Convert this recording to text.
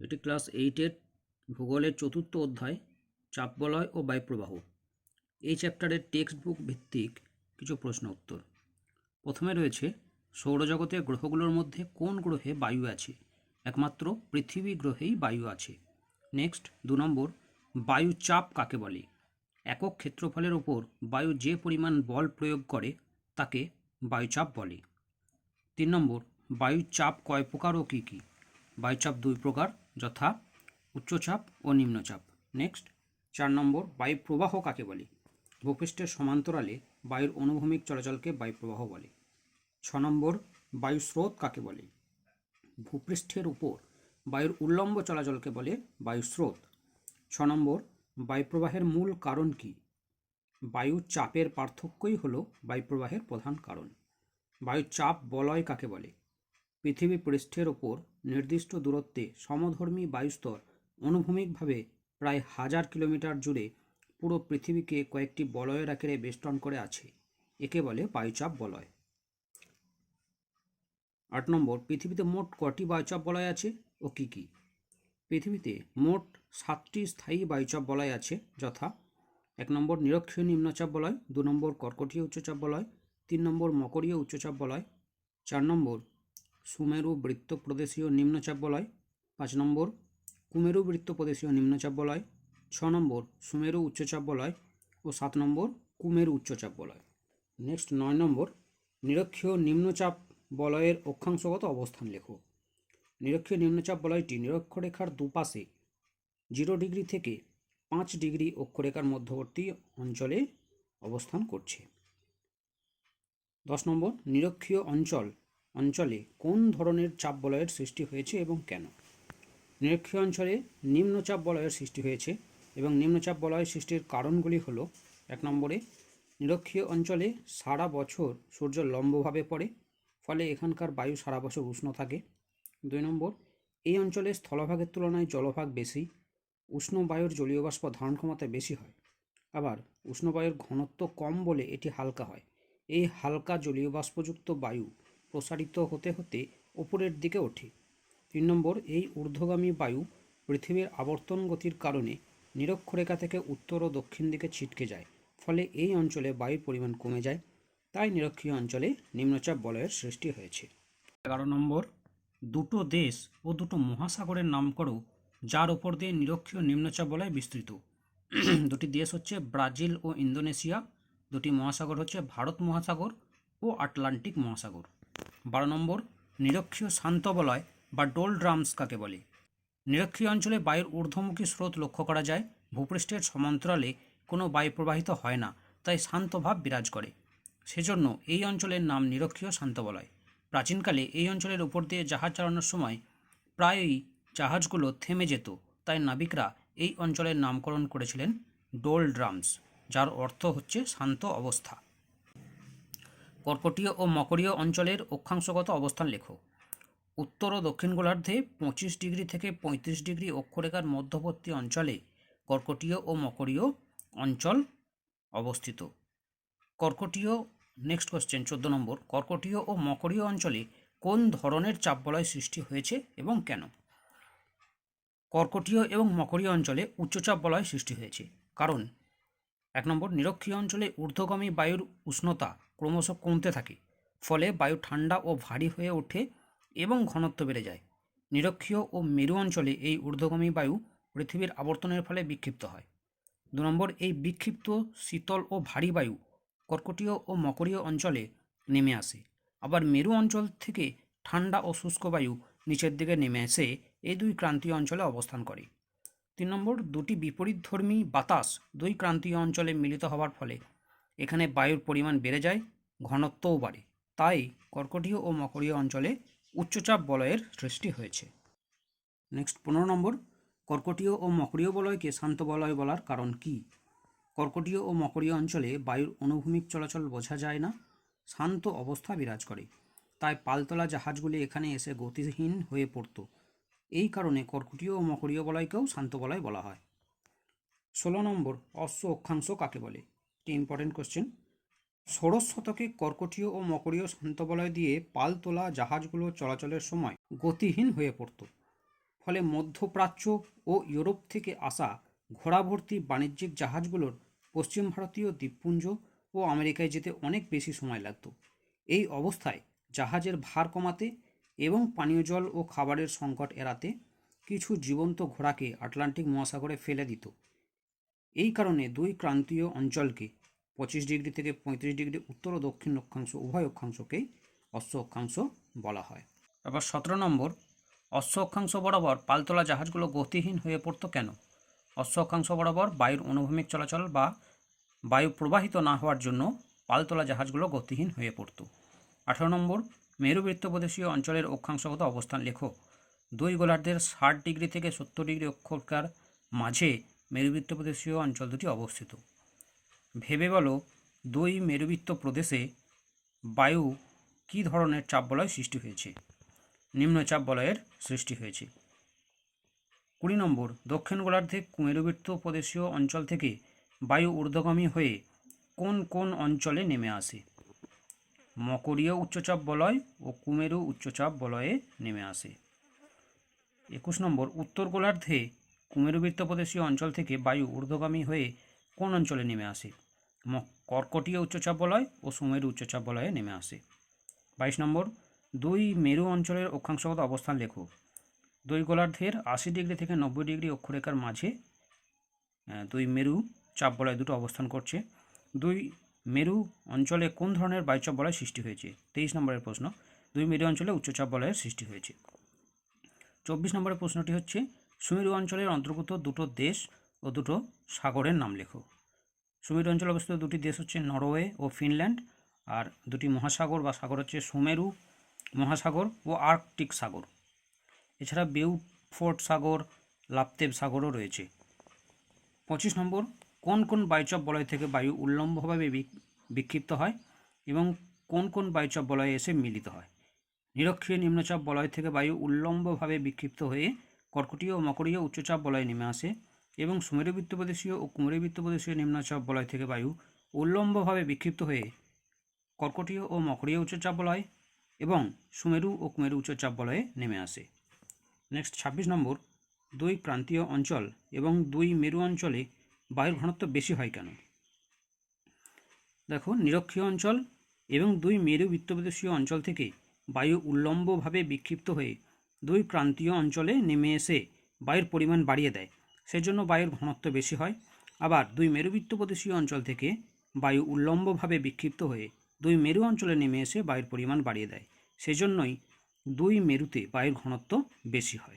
এটি ক্লাস এইটের ভূগোলের চতুর্থ অধ্যায় চাপ বলয় ও বায়ুপ্রবাহ। এই চ্যাপ্টারের টেক্সট বুক ভিত্তিক কিছু প্রশ্ন উত্তর। প্রথমে রয়েছে, সৌরজগতের গ্রহগুলোর মধ্যে কোন গ্রহে বায়ু আছে? একমাত্র পৃথিবী গ্রহেই বায়ু আছে। নেক্সট, দু নম্বর, বায়ু চাপ কাকে বলে? একক ক্ষেত্রফলের ওপর বায়ু যে পরিমাণ বল প্রয়োগ করে, তাকে বায়ুচাপ বলে। তিন নম্বর বায়ুচাপ কয় প্রকার ও কী কী? বায়ুচাপ দুই প্রকার যথা উচ্চচাপ ও নিম্নচাপ। নেক্সট চার নম্বর, বায়ুপ্রবাহ কাকে বলে? ভূপৃষ্ঠের সমান্তরালে বায়ুর অনুভূমিক চলাচলকে বায়ুপ্রবাহ বলে। ছ নম্বর, বায়ু স্রোত কাকে বলে? ভূপৃষ্ঠের উপর বায়ুর উল্লম্ব চলাচলকে বলে বায়ু স্রোত। ছ নম্বর, বায়ুপ্রবাহের মূল কারণ কি? বায়ু চাপের পার্থক্যই হলো বায়ুপ্রবাহের প্রধান কারণ। বায়ু চাপ বলয় কাকে বলে? পৃথিবী পৃষ্ঠের ওপর নির্দিষ্ট দূরত্বে সমধর্মী বায়ুস্তর অনুভূমিকভাবে প্রায় হাজার কিলোমিটার জুড়ে পুরো পৃথিবীকে কয়েকটি বলয়ের আকারে বেষ্টন করে আছে। একে বলে বায়ুচাপ বলয়। আট নম্বর, পৃথিবীতে মোট কটি বায়ুচাপ বলয় আছে ও কী কী? পৃথিবীতে মোট সাতটি স্থায়ী বায়ুচাপ বলয় আছে যথা এক নম্বর নিরক্ষীয় নিম্নচাপ বলয়, দু নম্বর কর্কটীয় উচ্চচাপ বলয়, তিন নম্বর মকরীয় উচ্চচাপ বলয়, চার নম্বর সুমেরু বৃত্ত প্রদেশীয় নিম্নচাপ বলয়, পাঁচ নম্বর। কুমেরু বৃত্ত প্রদেশীয় নিম্নচাপ বলয়, ছ নম্বর। সুমেরু উচ্চচাপ বলয় ও সাত নম্বর। কুমেরু উচ্চচাপ বলয়। নেক্সট নয় নম্বর। নিরক্ষীয় নিম্নচাপ বলয়ের অক্ষাংশগত অবস্থান লেখো। নিরক্ষীয় নিম্নচাপ বলয়টি নিরক্ষরেখার দুপাশে জিরো ডিগ্রি থেকে পাঁচ ডিগ্রি অক্ষরেখার মধ্যবর্তী অঞ্চলে অবস্থান করছে। দশ নম্বর। নিরক্ষীয় অঞ্চল অঞ্চলে কোন ধরনের চাপ বলয়ের সৃষ্টি হয়েছে এবং কেন? নিরক্ষীয় অঞ্চলে নিম্নচাপ বলয়ের সৃষ্টি হয়েছে এবং নিম্নচাপ বলয়ের সৃষ্টির কারণগুলি হলো, এক নম্বরে, নিরক্ষীয় অঞ্চলে সারা বছর সূর্য লম্বভাবে পড়ে, ফলে এখানকার বায়ু সারা বছর উষ্ণ থাকে। দুই নম্বর, এই অঞ্চলে স্থলভাগের তুলনায় জলভাগ বেশি, উষ্ণ বায়ুর জলীয় বাষ্প ধারণ ক্ষমতা বেশি হয়। আবার, উষ্ণ বায়ুর ঘনত্ব কম বলে এটি হালকা হয়। এই হালকা জলীয় বাষ্পযুক্ত বায়ু প্রসারিত হতে হতে উপরের দিকে ওঠে। তিন নম্বর, এই ঊর্ধ্বগামী বায়ু পৃথিবীর আবর্তন গতির কারণে নিরক্ষরেখা থেকে উত্তর ও দক্ষিণ দিকে ছিটকে যায়, ফলে এই অঞ্চলে বায়ুর পরিমাণ কমে যায়। তাই নিরক্ষীয় অঞ্চলে নিম্নচাপ বলয়ের সৃষ্টি হয়েছে। এগারো নম্বর, দুটো দেশ ও দুটো মহাসাগরের নাম করো যার ওপর দিয়ে নিরক্ষীয় নিম্নচাপ বলয় বিস্তৃত। দুটি দেশ হচ্ছে ব্রাজিল ও ইন্দোনেশিয়া, দুটি মহাসাগর হচ্ছে ভারত মহাসাগর ও আটলান্টিক মহাসাগর। বারো নম্বর, নিরক্ষীয় শান্ত বলয় বা ডোল ড্রামস কাকে বলে? নিরক্ষীয় অঞ্চলে বায়ুর ঊর্ধ্বমুখী স্রোত লক্ষ্য করা যায়, ভূপৃষ্ঠের সমান্তরালে কোনো বায়ু প্রবাহিত হয় না, তাই শান্ত ভাব বিরাজ করে। সেজন্য এই অঞ্চলের নাম নিরক্ষীয় শান্ত বলয় প্রাচীনকালে এই অঞ্চলের উপর দিয়ে জাহাজ চালানোর সময় প্রায়ই জাহাজগুলো থেমে যেত, তাই নাবিকরা এই অঞ্চলের নামকরণ করেছিলেন ডোল ড্রামস, যার অর্থ হচ্ছে শান্ত অবস্থা। কর্কটীয় ও মকরীয় অঞ্চলের অক্ষাংশগত অবস্থান লেখো। উত্তর ও দক্ষিণ গোলার্ধে পঁচিশ ডিগ্রি থেকে পঁয়ত্রিশ ডিগ্রি অক্ষরেখার মধ্যবর্তী অঞ্চলে কর্কটীয় ও মকরীয় অঞ্চল অবস্থিত। কর্কটীয় নেক্সট কোশ্চেন চোদ্দ নম্বর, কর্কটীয় ও মকরীয় অঞ্চলে কোন ধরনের চাপবলয় সৃষ্টি হয়েছে এবং কেন? কর্কটীয় এবং মকরীয় অঞ্চলে উচ্চচাপ বলয় সৃষ্টি হয়েছে। কারণ এক নম্বর, নিরক্ষীয় অঞ্চলে ঊর্ধ্বগামী বায়ুর উষ্ণতা ক্রমশ কমতে থাকে, ফলে বায়ু ঠান্ডা ও ভারী হয়ে ওঠে এবং ঘনত্ব বেড়ে যায়। নিরক্ষীয় ও মেরু অঞ্চলে এই ঊর্ধ্বগামী বায়ু পৃথিবীর আবর্তনের ফলে বিক্ষিপ্ত হয়। দু নম্বর, এই বিক্ষিপ্ত, শীতল ও ভারী বায়ু কর্কটীয় ও মকরীয় অঞ্চলে নেমে আসে। আবার মেরু অঞ্চল থেকে ঠান্ডা ও শুষ্ক বায়ু নিচের দিকে নেমে এসে এই দুই ক্রান্তীয় অঞ্চলে অবস্থান করে। তিন নম্বর, দুটি বিপরীতধর্মী বাতাস দুই ক্রান্তীয় অঞ্চলে মিলিত হওয়ার ফলে। এখানে বায়ুর পরিমাণ বেড়ে যায়, ঘনত্বও বাড়ে। তাই কর্কটীয় ও মকরীয় অঞ্চলে উচ্চচাপ বলয়ের সৃষ্টি হয়েছে। নেক্সট, পনেরো নম্বর, কর্কটীয় ও মকরীয় বলয়কে শান্ত বলয় বলার কারণ কি? কর্কটীয় ও মকরীয় অঞ্চলে বায়ুর অনুভূমিক চলাচল বোঝা যায় না, শান্ত অবস্থা বিরাজ করে। তাই পালতোলা জাহাজগুলি এখানে এসে গতিহীন হয়ে পড়তো। এই কারণে কর্কটীয় ও মকরীয় বলয়কেও শান্ত বলয় বলা হয়। ষোলো নম্বর, অশ্ব অক্ষাংশ কাকে বলে? একটি ইম্পর্টেন্ট কোশ্চেন ষোড়শ শতকে কর্কটীয় ও মকরীয় শান্ত বলয় দিয়ে পাল তোলা জাহাজগুলো চলাচলের সময় গতিহীন হয়ে পড়ত। ফলে মধ্যপ্রাচ্য ও ইউরোপ থেকে আসা ঘোড়াভর্তি বাণিজ্যিক জাহাজগুলোর পশ্চিম ভারতীয় দ্বীপপুঞ্জ ও আমেরিকায় যেতে অনেক বেশি সময় লাগত। এই অবস্থায় জাহাজের ভার কমাতে এবং পানীয় জল ও খাবারের সংকট এড়াতে কিছু জীবন্ত ঘোড়াকে আটলান্টিক মহাসাগরে ফেলে দিত। এই কারণে দুই ক্রান্তীয় অঞ্চলকে পঁচিশ ডিগ্রি থেকে পঁয়ত্রিশ ডিগ্রি উত্তর ও দক্ষিণ অক্ষাংশ, উভয় অক্ষাংশকেই অশ্ব অক্ষাংশ বলা হয়। এবার সতেরো নম্বর, অশ্ব অক্ষাংশ বরাবর পালতোলা জাহাজগুলো গতিহীন হয়ে পড়তো কেন? অশ্ব অক্ষাংশ বরাবর বায়ুর অনুভূমিক চলাচল বা বায়ু প্রবাহিত না হওয়ার জন্য পালতোলা জাহাজগুলো গতিহীন হয়ে পড়ত। আঠারো নম্বর মেরুবৃত্ত প্রদেশীয় অঞ্চলের অক্ষাংশগত অবস্থান লেখো দুই গোলার্ধের ষাট ডিগ্রি থেকে সত্তর ডিগ্রি অক্ষরকার মাঝে মেরুবৃত্ত প্রদেশীয় অঞ্চল দুটি অবস্থিত। ভেবে বলো, দুই মেরুবৃত্ত প্রদেশে বায়ু কী ধরনের চাপ বলয় সৃষ্টি হয়েছে? নিম্নচাপ বলয়ের সৃষ্টি হয়েছে। কুড়ি নম্বর, দক্ষিণ গোলার্ধে মেরুবৃত্ত প্রদেশীয় অঞ্চল থেকে বায়ু ঊর্ধ্বগামী হয়ে কোন কোন অঞ্চলে নেমে আসে? মকরীয় উচ্চচাপ বলয় ও কুমেরু উচ্চচাপ বলয়ে নেমে আসে। একুশ নম্বর, উত্তর গোলার্ধে কুমেরুবৃত্ত প্রদেশীয় অঞ্চল থেকে বায়ু ঊর্ধ্বগামী হয়ে কোন অঞ্চলে নেমে আসে? কর্কটীয় উচ্চচাপ বলয় ও সুমেরু উচ্চচাপ বলয়ে নেমে আসে। বাইশ নম্বর, দুই মেরু অঞ্চলের অক্ষাংশগত অবস্থান লেখো। দুই গোলার্ধের আশি ডিগ্রি থেকে নব্বই ডিগ্রি অক্ষরেখার মাঝে দুই মেরু চাপ বলয় দুটো অবস্থান করছে। দুই মেরু অঞ্চলে কোন ধরনের বায়ুচাপ বলয় সৃষ্টি হয়েছে? তেইশ নম্বরের প্রশ্ন। দুই মেরু অঞ্চলে উচ্চচাপ বলয়ের সৃষ্টি হয়েছে। চব্বিশ নম্বরের প্রশ্নটি হচ্ছে, সুমেরু অঞ্চলের অন্তর্গত দুটো দেশ ও দুটো সাগরের নাম লেখো। সুমেরু অঞ্চলে অবস্থিত দুটি দেশ হচ্ছে নরওয়ে ও ফিনল্যান্ড, আর দুটি মহাসাগর বা সাগর হচ্ছে সুমেরু মহাসাগর ও আর্কটিক সাগর। এছাড়া বেউফোর্ট সাগর, লাপতেব সাগরও রয়েছে। পঁচিশ নম্বর কোন কোন বায়ুচাপ বলয় থেকে বায়ু উল্লম্বভাবে বিক্ষিপ্ত হয় এবং কোন কোন বায়ুচাপ বলয়ে এসে মিলিত হয়? নিরক্ষীয় নিম্নচাপ বলয় থেকে বায়ু উল্লম্বভাবে বিক্ষিপ্ত হয়ে কর্কটীয় ও মকরীয় উচ্চচাপ বলয়ে নেমে আসে এবং সুমেরুবৃত্ত প্রদেশীয় ও কুমেরুবৃত্ত প্রদেশীয় নিম্নচাপ বলয় থেকে বায়ু উল্লম্বভাবে বিক্ষিপ্ত হয়ে কর্কটীয় ও মকরীয় উচ্চচাপ বলয় এবং সুমেরু ও কুমেরু উচ্চচাপ বলয়ে নেমে আসে। নেক্সট, ছাব্বিশ নম্বর, দুই ক্রান্তীয় অঞ্চল এবং দুই মেরু অঞ্চলে বায়ুর ঘনত্ব বেশি হয় কেন? দেখো, নিরক্ষীয় অঞ্চল এবং দুই মেরু বৃত্তপ্রদেশীয় অঞ্চল থেকে বায়ু উল্লম্বভাবে বিক্ষিপ্ত হয়ে দুই ক্রান্তীয় অঞ্চলে নেমে এসে বায়ুর পরিমাণ বাড়িয়ে দেয়। সেজন্য বায়ুর ঘনত্ব বেশি হয়। আবার দুই মেরুবৃত্ত প্রদেশীয় অঞ্চল থেকে বায়ু উল্লম্বভাবে বিক্ষিপ্ত হয়ে দুই মেরু অঞ্চলে নেমে এসে বায়ুর পরিমাণ বাড়িয়ে দেয়। সেজন্যই দুই মেরুতে বায়ুর ঘনত্ব বেশি হয়।